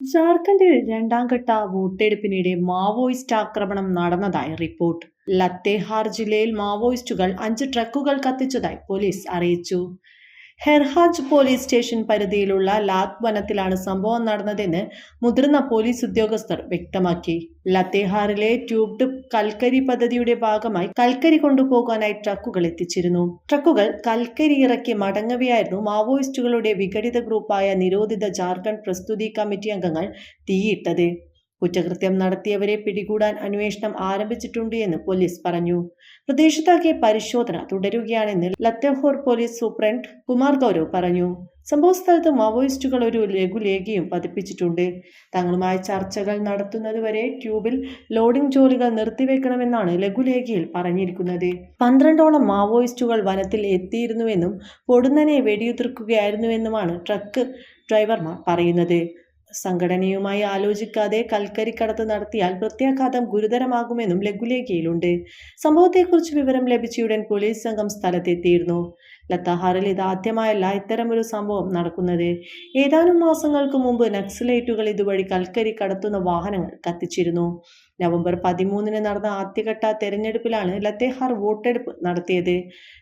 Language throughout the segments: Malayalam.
ജാർഖണ്ഡിൽ രണ്ടാം ഘട്ട വോട്ടെടുപ്പിനിടെ മാവോയിസ്റ്റ് ആക്രമണം നടന്നതായി റിപ്പോർട്ട്. ലത്തേഹാർ ജില്ലയിൽ മാവോയിസ്റ്റുകൾ അഞ്ച് ട്രക്കുകൾ കത്തിച്ചതായി പോലീസ് അറിയിച്ചു. ഹെർഹാജ് പോലീസ് സ്റ്റേഷൻ പരിധിയിലുള്ള ലാത് വനത്തിലാണ് സംഭവം നടന്നതെന്ന് മുതിർന്ന പോലീസ് ഉദ്യോഗസ്ഥർ വ്യക്തമാക്കി. ലത്തേഹാറിലെ ട്യൂബ്ഡ് കൽക്കരി പദ്ധതിയുടെ ഭാഗമായി കൽക്കരി കൊണ്ടുപോകാനായി ട്രക്കുകൾ എത്തിച്ചിരുന്നു. ട്രക്കുകൾ കൽക്കരി ഇറക്കി മടങ്ങവെയായിരുന്നു മാവോയിസ്റ്റുകളുടെ വിഘടിത ഗ്രൂപ്പായ നിരോധിത ജാർഖണ്ഡ് പ്രസ്തുതി കമ്മിറ്റി അംഗങ്ങൾ തീയിട്ടത്. കുറ്റകൃത്യം നടത്തിയവരെ പിടികൂടാൻ അന്വേഷണം ആരംഭിച്ചിട്ടുണ്ട് എന്ന് പോലീസ് പറഞ്ഞു. പ്രദേശത്താകെ പരിശോധന തുടരുകയാണെന്ന് ലത്തഹോർ പോലീസ് സൂപ്രണ്ട് കുമാർ ഗൗരവ് പറഞ്ഞു. സംഭവസ്ഥലത്ത് മാവോയിസ്റ്റുകൾ ഒരു ലഘുലേഖയും പതിപ്പിച്ചിട്ടുണ്ട്. തങ്ങളുമായി ചർച്ചകൾ നടത്തുന്നതുവരെ ട്യൂബിൽ ലോഡിംഗ് ജോലികൾ നിർത്തിവെക്കണമെന്നാണ് ലഘുലേഖയിൽ പറഞ്ഞിരിക്കുന്നത്. പന്ത്രണ്ടോളം മാവോയിസ്റ്റുകൾ വനത്തിൽ എത്തിയിരുന്നുവെന്നും പൊടുന്നനെ വെടിയുതിർക്കുകയായിരുന്നുവെന്നുമാണ് ട്രക്ക് ഡ്രൈവർമാർ പറയുന്നത്. സംഘടനയുമായി ആലോചിക്കാതെ കൽക്കരി കടത്ത് നടത്തിയാൽ പ്രത്യാഘാതം ഗുരുതരമാകുമെന്നും ലഘുലേഖയിലുണ്ട്. സംഭവത്തെക്കുറിച്ച് വിവരം ലഭിച്ചയുടൻ പോലീസ് സംഘം സ്ഥലത്തെത്തിയിരുന്നു. ലത്താഹാറിൽ ഇതാദ്യമായല്ല ഇത്തരമൊരു സംഭവം നടക്കുന്നത്. ഏതാനും മാസങ്ങൾക്ക് മുമ്പ് നക്സലൈറ്റുകൾ ഇതുവഴി കൽക്കരി കടത്തുന്ന വാഹനങ്ങൾ കത്തിച്ചിരുന്നു. നവംബർ പതിമൂന്നിന് നടന്ന ആദ്യഘട്ട തെരഞ്ഞെടുപ്പിലാണ് ലത്തേഹാർ വോട്ടെടുപ്പ് നടത്തിയത്.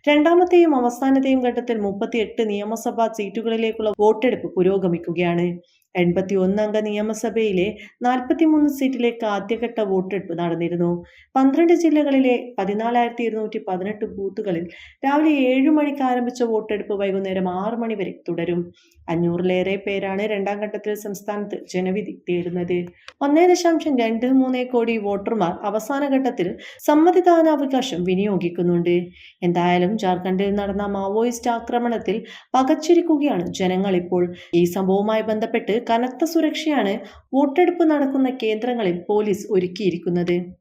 രണ്ടാമത്തെയും അവസാനത്തെയും ഘട്ടത്തിൽ മുപ്പത്തിയെട്ട് നിയമസഭാ സീറ്റുകളിലേക്കുള്ള വോട്ടെടുപ്പ് പുരോഗമിക്കുകയാണ്. എൺപത്തി ഒന്നംഗ നിയമസഭയിലെ നാൽപ്പത്തിമൂന്ന് സീറ്റിലേക്ക് ആദ്യഘട്ട വോട്ടെടുപ്പ് നടന്നിരുന്നു. പന്ത്രണ്ട് ജില്ലകളിലെ പതിനാലായിരത്തി ഇരുന്നൂറ്റി പതിനെട്ട് ബൂത്തുകളിൽ രാവിലെ ഏഴ് മണിക്ക് ആരംഭിച്ച വോട്ടെടുപ്പ് വൈകുന്നേരം ആറ് മണി വരെ തുടരും. അഞ്ഞൂറിലേറെ പേരാണ് രണ്ടാം ഘട്ടത്തിൽ സംസ്ഥാനത്ത് ജനവിധി തേടുന്നത്. ഒന്നേ ദശാംശം രണ്ട് മൂന്ന് കോടി വോട്ടർമാർ അവസാന ഘട്ടത്തിൽ സമ്മതിദാനാവകാശം വിനിയോഗിക്കുന്നുണ്ട്. എന്തായാലും ജാർഖണ്ഡിൽ നടന്ന മാവോയിസ്റ്റ് ആക്രമണത്തിൽ പകച്ചിരിക്കുകയാണ് ജനങ്ങൾ ഇപ്പോൾ ഈ സംഭവവുമായി ബന്ധപ്പെട്ട് കനത്ത സുരക്ഷയാണ് വോട്ടെടുപ്പ് നടക്കുന്ന കേന്ദ്രങ്ങളിൽ പോലീസ് ഒരുക്കിയിരിക്കുന്നത്.